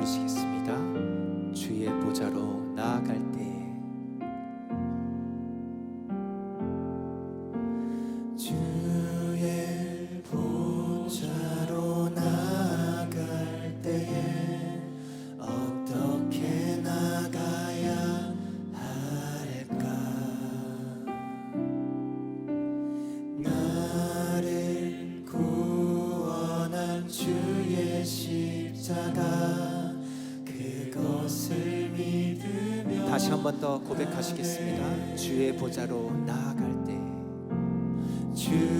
부르시겠습니다. 고백하시겠습니다. 주의 보좌로 나아갈 때. 주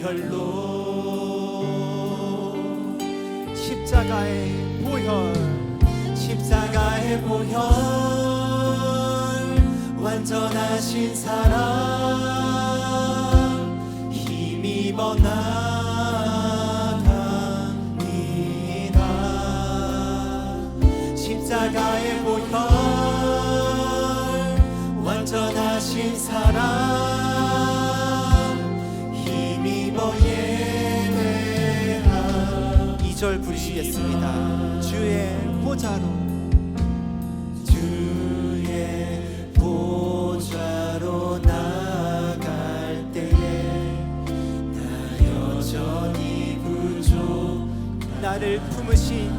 혈로. 십자가의 보혈 십자가의 보혈 완전하신 사랑 힘입어 나 2절 부르시겠습니다. 주의 보좌로. 주의 보좌로 나갈 때에 나 여전히 부족 나를 품으신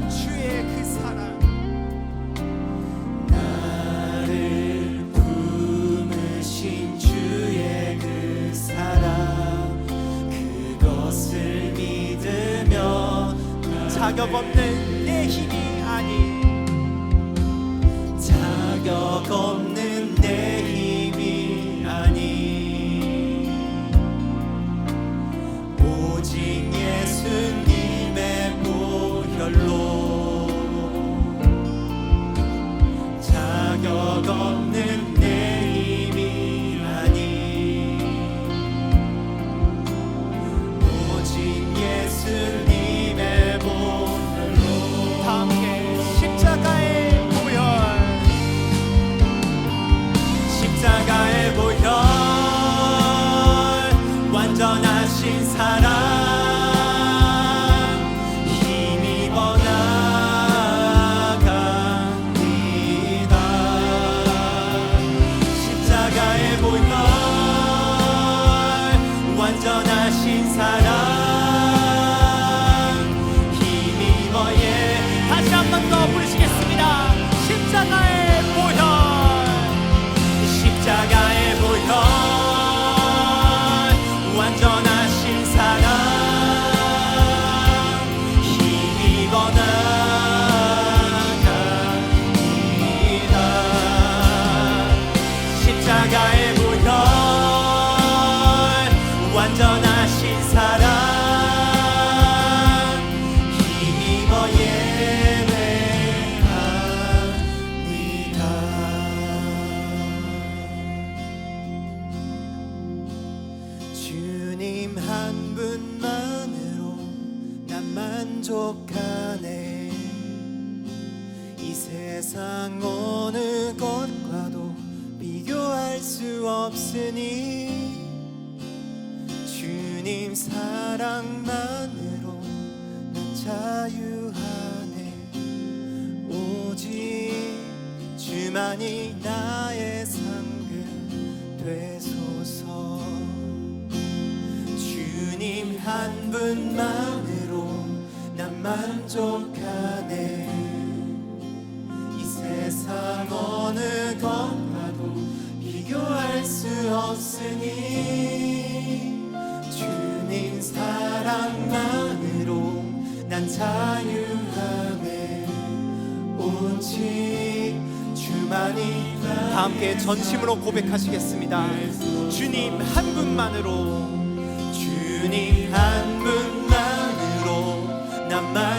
주님 한 분만으로 난 만족하네. 이 세상 어느 것과도 비교할 수 없으니 주님 사랑만으로 난 자유하네. 오직 주만이 나의 한 분만으로 난 만족하네 이 세상 어느 것과도 비교 비교할 수 없으니 주님 사랑만으로 난 자유함에 오직 주만이 다 함께 전심으로 고백하시겠습니다. 주님 한 분만으로 주님 한 분만으로 난만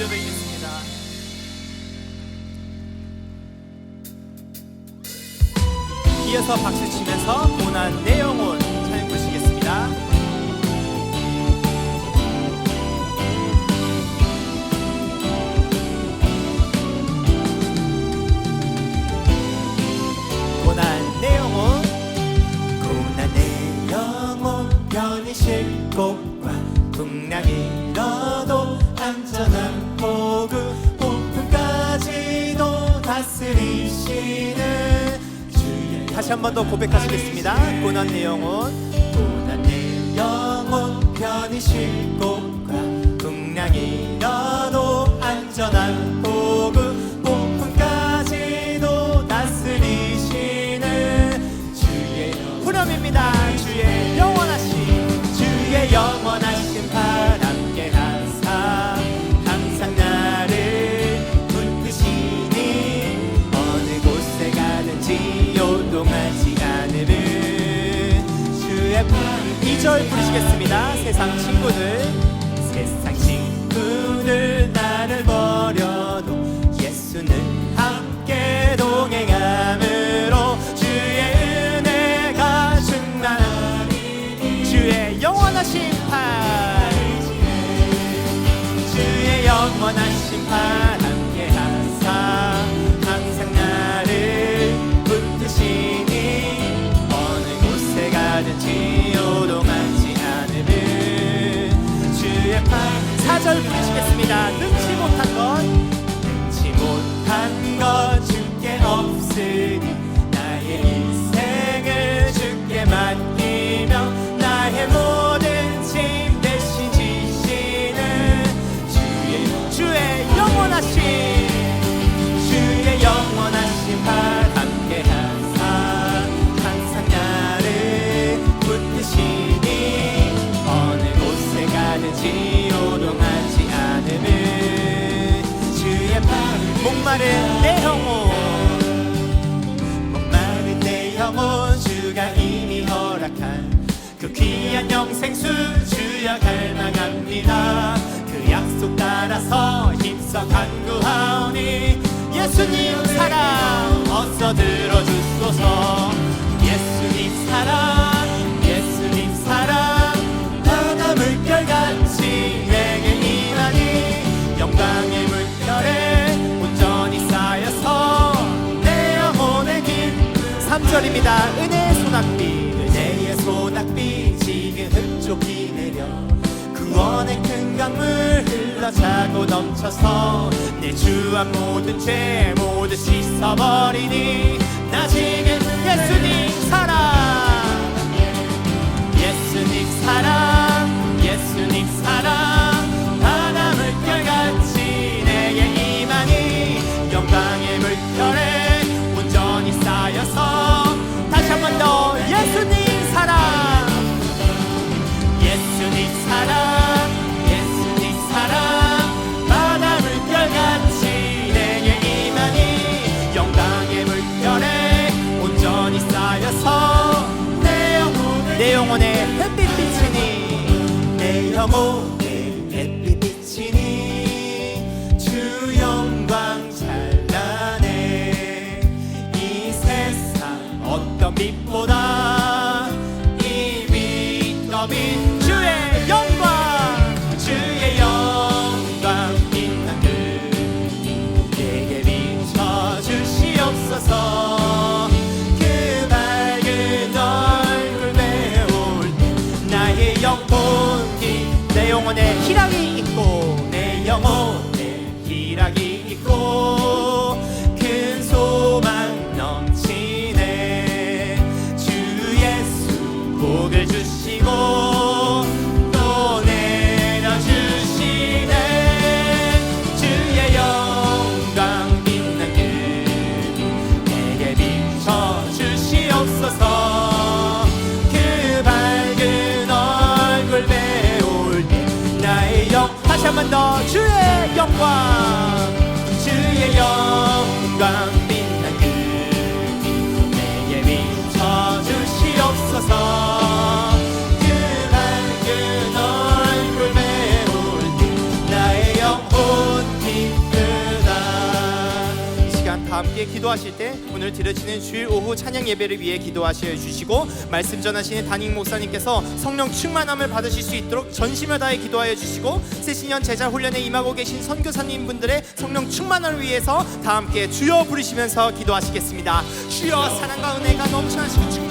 올려드리겠습니다. 이어서 박수 치면서 고난 내영 번 더 고백하시겠습니다. 고난 내 영혼 고난의 영혼 편히 쉴곳 1절 부르시겠습니다. 세상 친구들. 목마른 내 영혼. 목마른 내 영혼 주가 이미 허락한 그 귀한 영생수 주여 갈망합니다. 그 약속 따라서 힘써 간구하오니 예수님 사랑 어서 들어주소서. 예수님 사랑 3절입니다. 은혜의 소낙비 은혜의 소낙비 지금 흡족히 내려 구원의 큰 강물 흘러차고 넘쳐서 내 주한 모든 죄 모두 씻어버리니 빛 나의 영. 다시 한 번 더 주의 영광. 주의 영광 빛난 그 내게 비춰 주시옵소서 다 함께 기도하실 때 오늘 드려지는 주일 오후 찬양 예배를 위해 기도하셔 주시고 말씀 전하시는 담임 목사님께서 성령 충만함을 받으실 수 있도록 전심을 다해 기도하여 주시고 새신년 제자 훈련에 임하고 계신 선교사님 분들의 성령 충만을 위해서 다 함께 주여 부르시면서 기도하시겠습니다. 주여 사랑과 은혜가 넘쳐나시고 충만